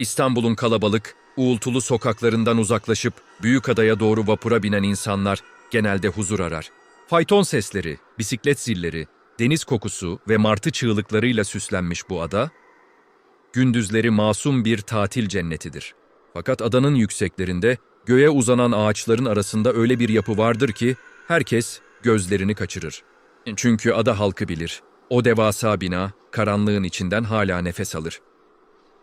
İstanbul'un kalabalık, uğultulu sokaklarından uzaklaşıp Büyükada'ya doğru vapura binen insanlar genelde huzur arar. Fayton sesleri, bisiklet zilleri, deniz kokusu ve martı çığlıklarıyla süslenmiş bu ada, gündüzleri masum bir tatil cennetidir. Fakat adanın yükseklerinde göğe uzanan ağaçların arasında öyle bir yapı vardır ki herkes gözlerini kaçırır. Çünkü ada halkı bilir. O devasa bina karanlığın içinden hala nefes alır.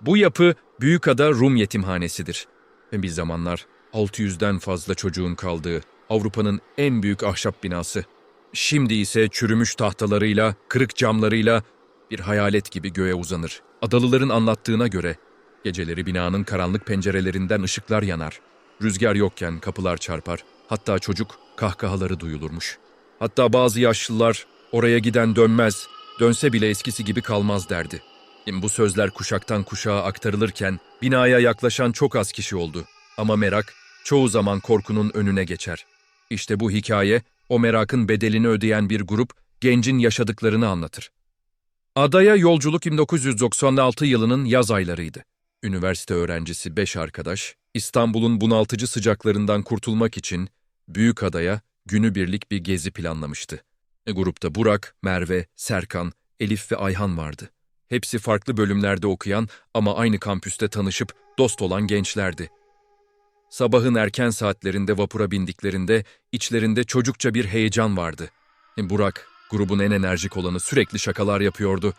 Bu yapı Büyükada Rum yetimhanesidir. Ve bir zamanlar 600'den fazla çocuğun kaldığı Avrupa'nın en büyük ahşap binası. Şimdi ise çürümüş tahtalarıyla, kırık camlarıyla bir hayalet gibi göğe uzanır. Adalıların anlattığına göre geceleri binanın karanlık pencerelerinden ışıklar yanar. Rüzgar yokken kapılar çarpar. Hatta çocuk kahkahaları duyulurmuş. Hatta bazı yaşlılar oraya giden dönmez, dönse bile eskisi gibi kalmaz derdi. Bu sözler kuşaktan kuşağa aktarılırken binaya yaklaşan çok az kişi oldu. Ama merak çoğu zaman korkunun önüne geçer. İşte bu hikaye o merakın bedelini ödeyen bir grup gencin yaşadıklarını anlatır. Adaya yolculuk 1996 yılının yaz aylarıydı. Üniversite öğrencisi beş arkadaş, İstanbul'un bunaltıcı sıcaklarından kurtulmak için Büyükada'ya günübirlik bir gezi planlamıştı. E, grupta Burak, Merve, Serkan, Elif ve Ayhan vardı. Hepsi farklı bölümlerde okuyan ama aynı kampüste tanışıp dost olan gençlerdi. Sabahın erken saatlerinde vapura bindiklerinde içlerinde çocukça bir heyecan vardı. E, Burak, grubun en enerjik olanı sürekli şakalar yapıyordu.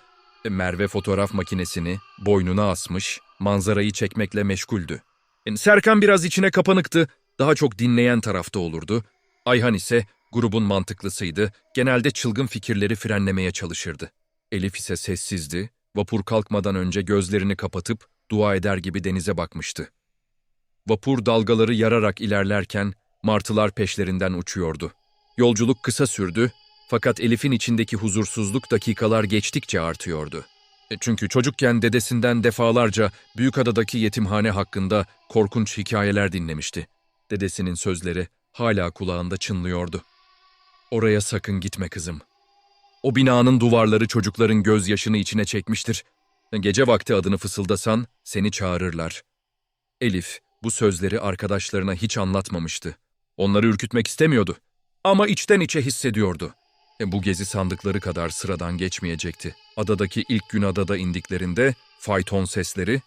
E, Merve fotoğraf makinesini boynuna asmış, manzarayı çekmekle meşguldü. E, Serkan biraz içine kapanıktı, daha çok dinleyen tarafta olurdu. Ayhan ise grubun mantıklısıydı, genelde çılgın fikirleri frenlemeye çalışırdı. Elif ise sessizdi, vapur kalkmadan önce gözlerini kapatıp dua eder gibi denize bakmıştı. Vapur dalgaları yararak ilerlerken martılar peşlerinden uçuyordu. Yolculuk kısa sürdü fakat Elif'in içindeki huzursuzluk dakikalar geçtikçe artıyordu. E, Çünkü çocukken dedesinden defalarca Büyükada'daki yetimhane hakkında korkunç hikayeler dinlemişti. Dedesinin sözleri hala kulağında çınlıyordu. Oraya sakın gitme kızım. O binanın duvarları çocukların gözyaşını içine çekmiştir. Gece vakti adını fısıldasan seni çağırırlar. Elif bu sözleri arkadaşlarına hiç anlatmamıştı. Onları ürkütmek istemiyordu. Ama içten içe hissediyordu. E, bu gezi sandıkları kadar sıradan geçmeyecekti. Adadaki ilk gün adada indiklerinde fayton sesleri,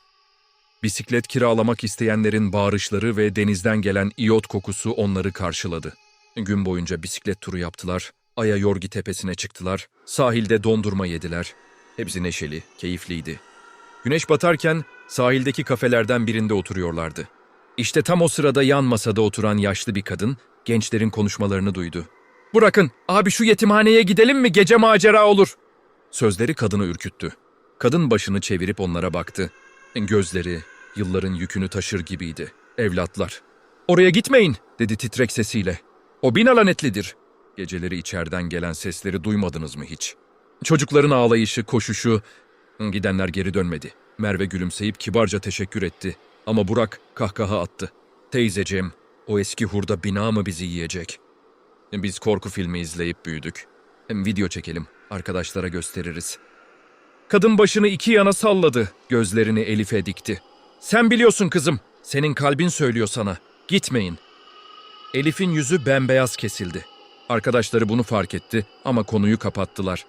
bisiklet kiralamak isteyenlerin bağırışları ve denizden gelen iyot kokusu onları karşıladı. Gün boyunca bisiklet turu yaptılar, Aya Yorgi tepesine çıktılar, sahilde dondurma yediler. Hepsi neşeli, keyifliydi. Güneş batarken sahildeki kafelerden birinde oturuyorlardı. İşte tam o sırada yan masada oturan yaşlı bir kadın gençlerin konuşmalarını duydu. Bırakın, abi şu yetimhaneye gidelim mi gece macera olur. Sözleri kadını ürküttü. Kadın başını çevirip onlara baktı. Gözleri yılların yükünü taşır gibiydi. Evlatlar. Oraya gitmeyin dedi titrek sesiyle. O bina lanetlidir. Geceleri içeriden gelen sesleri duymadınız mı hiç? Çocukların ağlayışı, koşuşu... Gidenler geri dönmedi. Merve gülümseyip kibarca teşekkür etti. Ama Burak kahkaha attı. Teyzeciğim, o eski hurda bina mı bizi yiyecek? Biz korku filmi izleyip büyüdük. Hem video çekelim, arkadaşlara gösteririz. Kadın başını iki yana salladı, gözlerini Elif'e dikti. Sen biliyorsun kızım, senin kalbin söylüyor sana. Gitmeyin. Elif'in yüzü bembeyaz kesildi. Arkadaşları bunu fark etti ama konuyu kapattılar.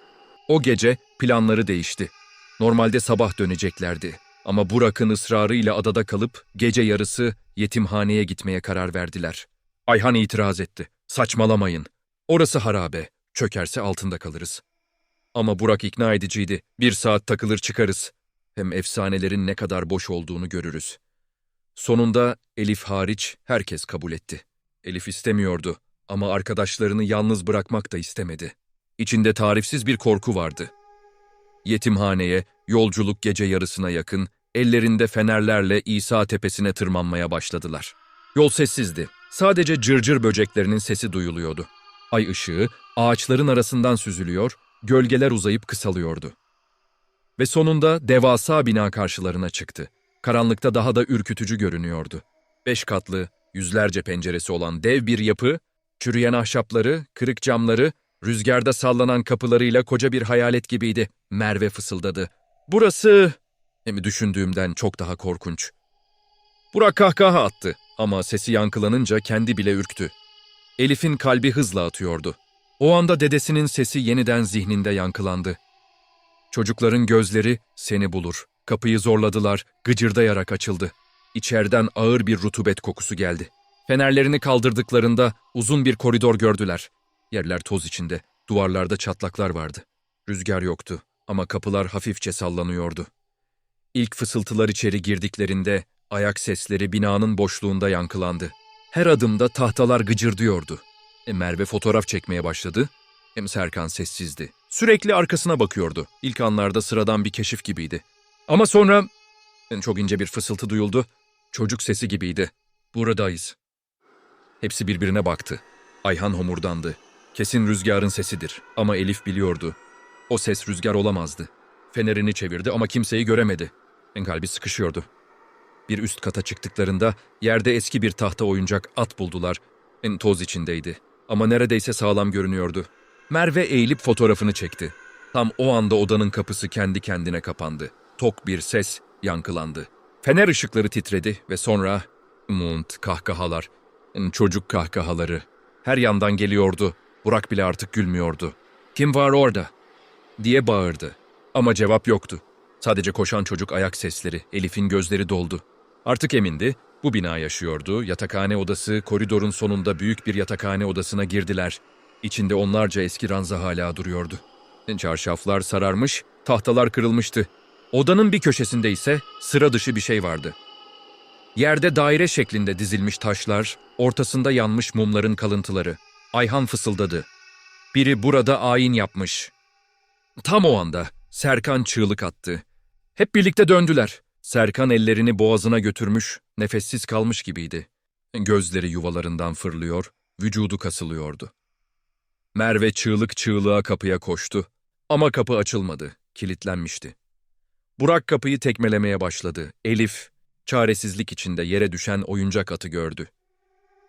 O gece planları değişti. Normalde sabah döneceklerdi. Ama Burak'ın ısrarıyla adada kalıp gece yarısı yetimhaneye gitmeye karar verdiler. Ayhan itiraz etti. Saçmalamayın. Orası harabe. Çökerse altında kalırız. Ama Burak ikna ediciydi. Bir saat takılır çıkarız. Hem efsanelerin ne kadar boş olduğunu görürüz. Sonunda Elif hariç herkes kabul etti. Elif istemiyordu ama arkadaşlarını yalnız bırakmak da istemedi. İçinde tarifsiz bir korku vardı. Yetimhaneye, yolculuk gece yarısına yakın, ellerinde fenerlerle İsa tepesine tırmanmaya başladılar. Yol sessizdi. Sadece cırcır böceklerinin sesi duyuluyordu. Ay ışığı ağaçların arasından süzülüyor, gölgeler uzayıp kısalıyordu. Ve sonunda devasa bina karşılarına çıktı. Karanlıkta daha da ürkütücü görünüyordu. Beş katlı, yüzlerce penceresi olan dev bir yapı, çürüyen ahşapları, kırık camları, rüzgarda sallanan kapılarıyla koca bir hayalet gibiydi. Merve fısıldadı. Burası... Hem düşündüğümden çok daha korkunç. Burak kahkaha attı ama sesi yankılanınca kendi bile ürktü. Elif'in kalbi hızla atıyordu. O anda dedesinin sesi yeniden zihninde yankılandı. Çocukların gözleri seni bulur. Kapıyı zorladılar, gıcırdayarak açıldı. İçeriden ağır bir rutubet kokusu geldi. Fenerlerini kaldırdıklarında uzun bir koridor gördüler. Yerler toz içinde, duvarlarda çatlaklar vardı. Rüzgar yoktu ama kapılar hafifçe sallanıyordu. İlk fısıltılar içeri girdiklerinde ayak sesleri binanın boşluğunda yankılandı. Her adımda tahtalar gıcırdıyordu. E, Merve fotoğraf çekmeye başladı. Hem Serkan sessizdi. Sürekli arkasına bakıyordu. İlk anlarda sıradan bir keşif gibiydi. Ama sonra e, çok ince bir fısıltı duyuldu. Çocuk sesi gibiydi. Buradayız. Hepsi birbirine baktı. Ayhan homurdandı. Kesin rüzgarın sesidir ama Elif biliyordu. O ses rüzgar olamazdı. Fenerini çevirdi ama kimseyi göremedi. En kalbi sıkışıyordu. Bir üst kata çıktıklarında yerde eski bir tahta oyuncak at buldular. En toz içindeydi ama neredeyse sağlam görünüyordu. Merve eğilip fotoğrafını çekti. Tam o anda odanın kapısı kendi kendine kapandı. Tok bir ses yankılandı. Fener ışıkları titredi ve sonra munt kahkahalar, çocuk kahkahaları. Her yandan geliyordu. Burak bile artık gülmüyordu. Kim var orada? diye bağırdı. Ama cevap yoktu. Sadece koşan çocuk ayak sesleri, Elif'in gözleri doldu. Artık emindi, bu bina yaşıyordu, yatakhane odası, koridorun sonunda büyük bir yatakhane odasına girdiler. İçinde onlarca eski ranza hala duruyordu. Çarşaflar sararmış, tahtalar kırılmıştı. Odanın bir köşesinde ise sıra dışı bir şey vardı. Yerde daire şeklinde dizilmiş taşlar, ortasında yanmış mumların kalıntıları. Ayhan fısıldadı. Biri burada ayin yapmış. Tam o anda Serkan çığlık attı. Hep birlikte döndüler. Serkan ellerini boğazına götürmüş, nefessiz kalmış gibiydi. Gözleri yuvalarından fırlıyor, vücudu kasılıyordu. Merve çığlık çığlığa kapıya koştu. Ama kapı açılmadı, kilitlenmişti. Burak kapıyı tekmelemeye başladı. Elif, çaresizlik içinde yere düşen oyuncak atı gördü.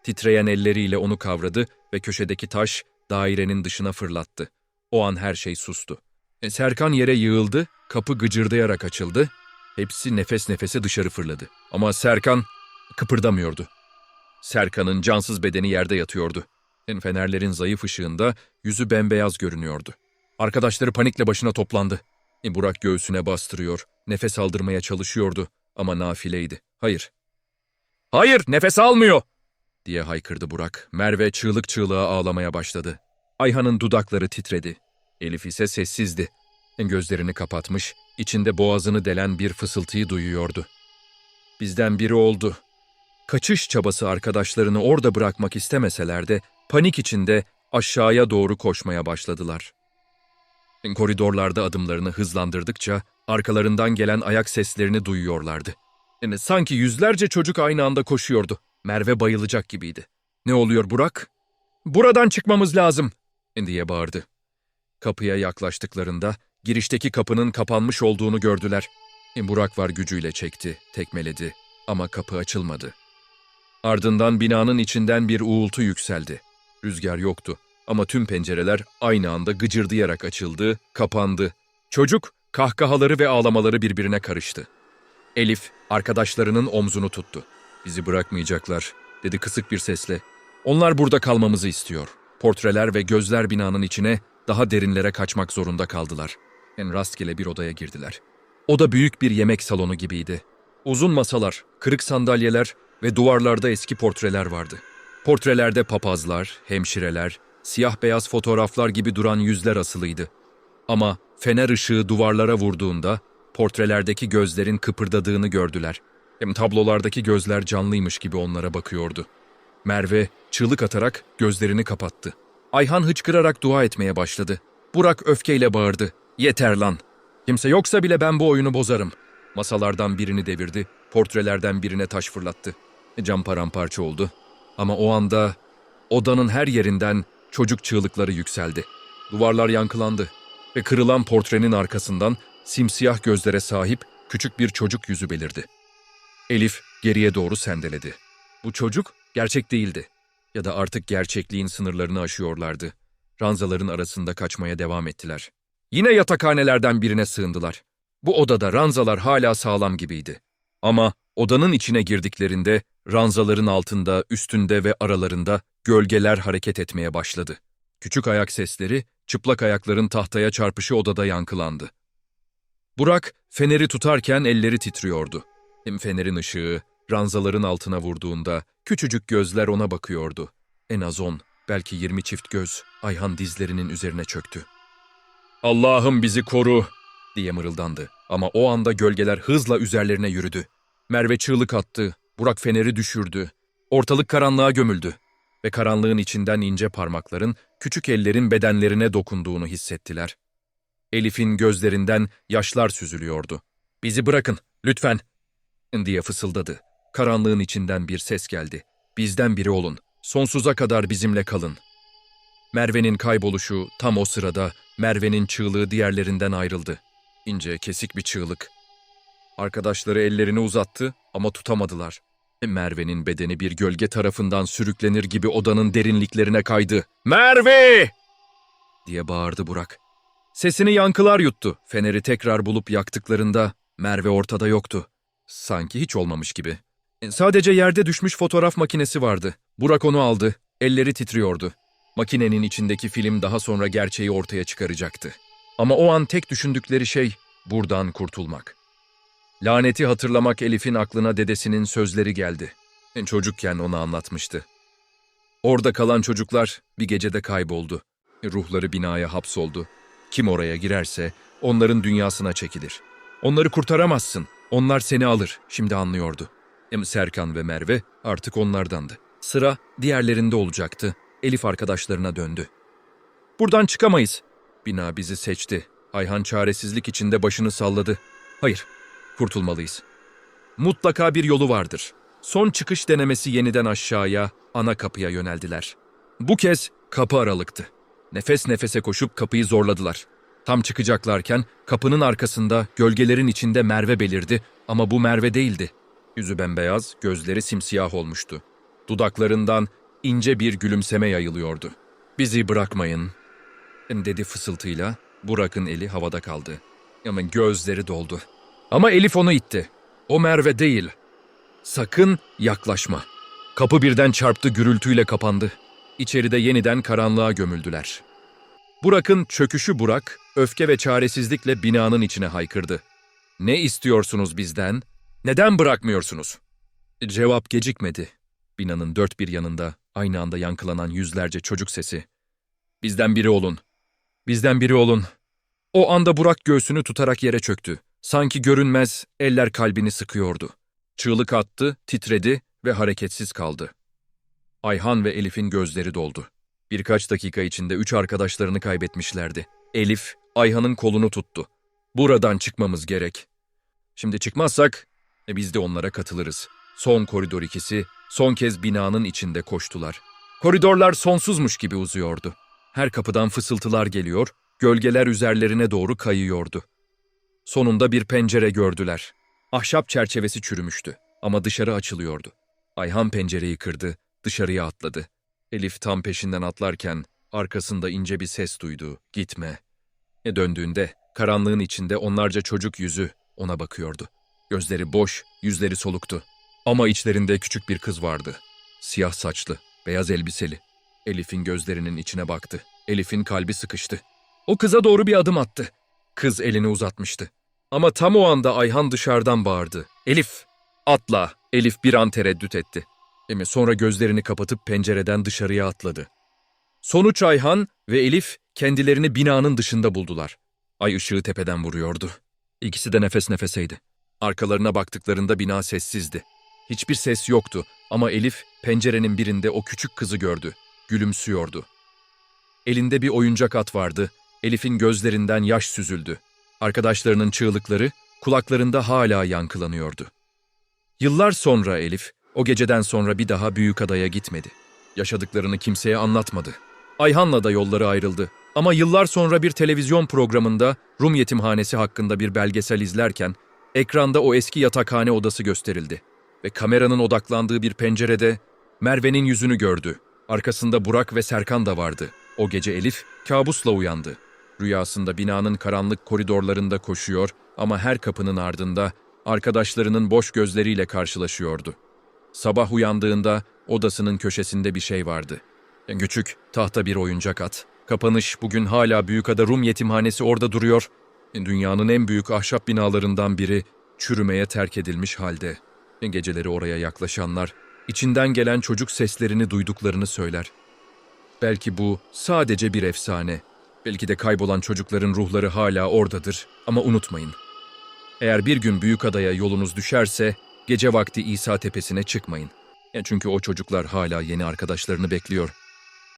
Titreyen elleriyle onu kavradı ve köşedeki taş dairenin dışına fırlattı. O an her şey sustu. E, Serkan yere yığıldı, kapı gıcırdayarak açıldı. Hepsi nefes nefese dışarı fırladı. Ama Serkan kıpırdamıyordu. Serkan'ın cansız bedeni yerde yatıyordu. En fenerlerin zayıf ışığında yüzü bembeyaz görünüyordu. Arkadaşları panikle başına toplandı. E, Burak göğsüne bastırıyor, nefes aldırmaya çalışıyordu ama nafileydi. Hayır. Hayır, nefes almıyor! diye haykırdı Burak. Merve çığlık çığlığa ağlamaya başladı. Ayhan'ın dudakları titredi. Elif ise sessizdi. Gözlerini kapatmış, içinde boğazını delen bir fısıltıyı duyuyordu. Bizden biri oldu. Kaçış çabası arkadaşlarını orada bırakmak istemeseler de panik içinde aşağıya doğru koşmaya başladılar. Koridorlarda adımlarını hızlandırdıkça arkalarından gelen ayak seslerini duyuyorlardı. Yani sanki yüzlerce çocuk aynı anda koşuyordu. Merve bayılacak gibiydi. Ne oluyor Burak? Buradan çıkmamız lazım diye bağırdı. Kapıya yaklaştıklarında girişteki kapının kapanmış olduğunu gördüler. Burak var gücüyle çekti, tekmeledi ama kapı açılmadı. Ardından binanın içinden bir uğultu yükseldi. Rüzgar yoktu ama tüm pencereler aynı anda gıcırdayarak açıldı, kapandı. Çocuk kahkahaları ve ağlamaları birbirine karıştı. Elif arkadaşlarının omzunu tuttu. Bizi bırakmayacaklar, dedi kısık bir sesle. Onlar burada kalmamızı istiyor. Portreler ve gözler binanın içine daha derinlere kaçmak zorunda kaldılar. En rastgele bir odaya girdiler. Oda büyük bir yemek salonu gibiydi. Uzun masalar, kırık sandalyeler ve duvarlarda eski portreler vardı. Portrelerde papazlar, hemşireler, siyah beyaz fotoğraflar gibi duran yüzler asılıydı. Ama fener ışığı duvarlara vurduğunda portrelerdeki gözlerin kıpırdadığını gördüler. Hem tablolardaki gözler canlıymış gibi onlara bakıyordu. Merve çığlık atarak gözlerini kapattı. Ayhan hıçkırarak dua etmeye başladı. Burak öfkeyle bağırdı. Yeter lan. Kimse yoksa bile ben bu oyunu bozarım. Masalardan birini devirdi, portrelerden birine taş fırlattı. Cam paramparça oldu. Ama o anda odanın her yerinden çocuk çığlıkları yükseldi. Duvarlar yankılandı ve kırılan portrenin arkasından simsiyah gözlere sahip küçük bir çocuk yüzü belirdi. Elif geriye doğru sendeledi. Bu çocuk gerçek değildi. Ya da artık gerçekliğin sınırlarını aşıyorlardı. Ranzaların arasında kaçmaya devam ettiler. Yine yatakhanelerden birine sığındılar. Bu odada ranzalar hala sağlam gibiydi. Ama odanın içine girdiklerinde ranzaların altında, üstünde ve aralarında gölgeler hareket etmeye başladı. Küçük ayak sesleri, çıplak ayakların tahtaya çarpışı odada yankılandı. Burak, feneri tutarken elleri titriyordu. Hem fenerin ışığı, ranzaların altına vurduğunda küçücük gözler ona bakıyordu. En az on, belki yirmi çift göz Ayhan dizlerinin üzerine çöktü. Allah'ım bizi koru diye mırıldandı. Ama o anda gölgeler hızla üzerlerine yürüdü. Merve çığlık attı, Burak feneri düşürdü. Ortalık karanlığa gömüldü ve karanlığın içinden ince parmakların küçük ellerin bedenlerine dokunduğunu hissettiler. Elif'in gözlerinden yaşlar süzülüyordu. Bizi bırakın, lütfen, diye fısıldadı. Karanlığın içinden bir ses geldi. Bizden biri olun, sonsuza kadar bizimle kalın. Merve'nin kayboluşu tam o sırada Merve'nin çığlığı diğerlerinden ayrıldı. İnce, kesik bir çığlık. Arkadaşları ellerini uzattı ama tutamadılar. Merve'nin bedeni bir gölge tarafından sürüklenir gibi odanın derinliklerine kaydı. Merve! diye bağırdı Burak. Sesini yankılar yuttu. Feneri tekrar bulup yaktıklarında Merve ortada yoktu. Sanki hiç olmamış gibi. Sadece yerde düşmüş fotoğraf makinesi vardı. Burak onu aldı. Elleri titriyordu. Makinenin içindeki film daha sonra gerçeği ortaya çıkaracaktı. Ama o an tek düşündükleri şey buradan kurtulmak. Laneti hatırlamak Elif'in aklına dedesinin sözleri geldi. Çocukken ona anlatmıştı. Orada kalan çocuklar bir gecede kayboldu. Ruhları binaya hapsoldu. Kim oraya girerse onların dünyasına çekilir. Onları kurtaramazsın. Onlar seni alır. Şimdi anlıyordu. Hem Serkan ve Merve artık onlardandı. Sıra diğerlerinde olacaktı. Elif arkadaşlarına döndü. Buradan çıkamayız. Bina bizi seçti. Ayhan çaresizlik içinde başını salladı. Hayır, kurtulmalıyız. Mutlaka bir yolu vardır. Son çıkış denemesi yeniden aşağıya, ana kapıya yöneldiler. Bu kez kapı aralıktı. Nefes nefese koşup kapıyı zorladılar. Tam çıkacaklarken kapının arkasında gölgelerin içinde Merve belirdi ama bu Merve değildi. Yüzü bembeyaz, gözleri simsiyah olmuştu. Dudaklarından ince bir gülümseme yayılıyordu. Bizi bırakmayın, dedi fısıltıyla. Burak'ın eli havada kaldı. Ama gözleri doldu. Ama Elif onu itti. O Merve değil. Sakın yaklaşma. Kapı birden çarptı gürültüyle kapandı. İçeride yeniden karanlığa gömüldüler. Burak'ın çöküşü Burak, öfke ve çaresizlikle binanın içine haykırdı. Ne istiyorsunuz bizden? Neden bırakmıyorsunuz? Cevap gecikmedi. Binanın dört bir yanında aynı anda yankılanan yüzlerce çocuk sesi. Bizden biri olun. Bizden biri olun. O anda Burak göğsünü tutarak yere çöktü. Sanki görünmez eller kalbini sıkıyordu. Çığlık attı, titredi ve hareketsiz kaldı. Ayhan ve Elif'in gözleri doldu. Birkaç dakika içinde üç arkadaşlarını kaybetmişlerdi. Elif, Ayhan'ın kolunu tuttu. Buradan çıkmamız gerek. Şimdi çıkmazsak, e biz de onlara katılırız. Son koridor ikisi, son kez binanın içinde koştular. Koridorlar sonsuzmuş gibi uzuyordu. Her kapıdan fısıltılar geliyor, gölgeler üzerlerine doğru kayıyordu. Sonunda bir pencere gördüler. Ahşap çerçevesi çürümüştü ama dışarı açılıyordu. Ayhan pencereyi kırdı, dışarıya atladı. Elif tam peşinden atlarken arkasında ince bir ses duydu. Gitme. E döndüğünde karanlığın içinde onlarca çocuk yüzü ona bakıyordu. Gözleri boş, yüzleri soluktu. Ama içlerinde küçük bir kız vardı. Siyah saçlı, beyaz elbiseli. Elif'in gözlerinin içine baktı. Elif'in kalbi sıkıştı. O kıza doğru bir adım attı. Kız elini uzatmıştı. Ama tam o anda Ayhan dışarıdan bağırdı. Elif, atla. Elif bir an tereddüt etti. Emi sonra gözlerini kapatıp pencereden dışarıya atladı. Sonuç Ayhan ve Elif kendilerini binanın dışında buldular. Ay ışığı tepeden vuruyordu. İkisi de nefes nefeseydi. Arkalarına baktıklarında bina sessizdi. Hiçbir ses yoktu ama Elif pencerenin birinde o küçük kızı gördü. Gülümsüyordu. Elinde bir oyuncak at vardı. Elif'in gözlerinden yaş süzüldü. Arkadaşlarının çığlıkları kulaklarında hala yankılanıyordu. Yıllar sonra Elif, o geceden sonra bir daha büyük adaya gitmedi. Yaşadıklarını kimseye anlatmadı. Ayhan'la da yolları ayrıldı. Ama yıllar sonra bir televizyon programında Rum yetimhanesi hakkında bir belgesel izlerken ekranda o eski yatakhane odası gösterildi ve kameranın odaklandığı bir pencerede Merve'nin yüzünü gördü. Arkasında Burak ve Serkan da vardı. O gece Elif kabusla uyandı. Rüyasında binanın karanlık koridorlarında koşuyor, Ama her kapının ardında arkadaşlarının boş gözleriyle karşılaşıyordu. Sabah uyandığında odasının köşesinde bir şey vardı. Küçük, tahta bir oyuncak at. Kapanış bugün hala Büyükada Rum yetimhanesi orada duruyor. Dünyanın en büyük ahşap binalarından biri çürümeye terk edilmiş halde. Geceleri oraya yaklaşanlar içinden gelen çocuk seslerini duyduklarını söyler. Belki bu sadece bir efsane. Belki de kaybolan çocukların ruhları hala oradadır ama unutmayın. Eğer bir gün Büyükada'ya yolunuz düşerse gece vakti İsa Tepesi'ne çıkmayın. Ya çünkü o çocuklar hala yeni arkadaşlarını bekliyor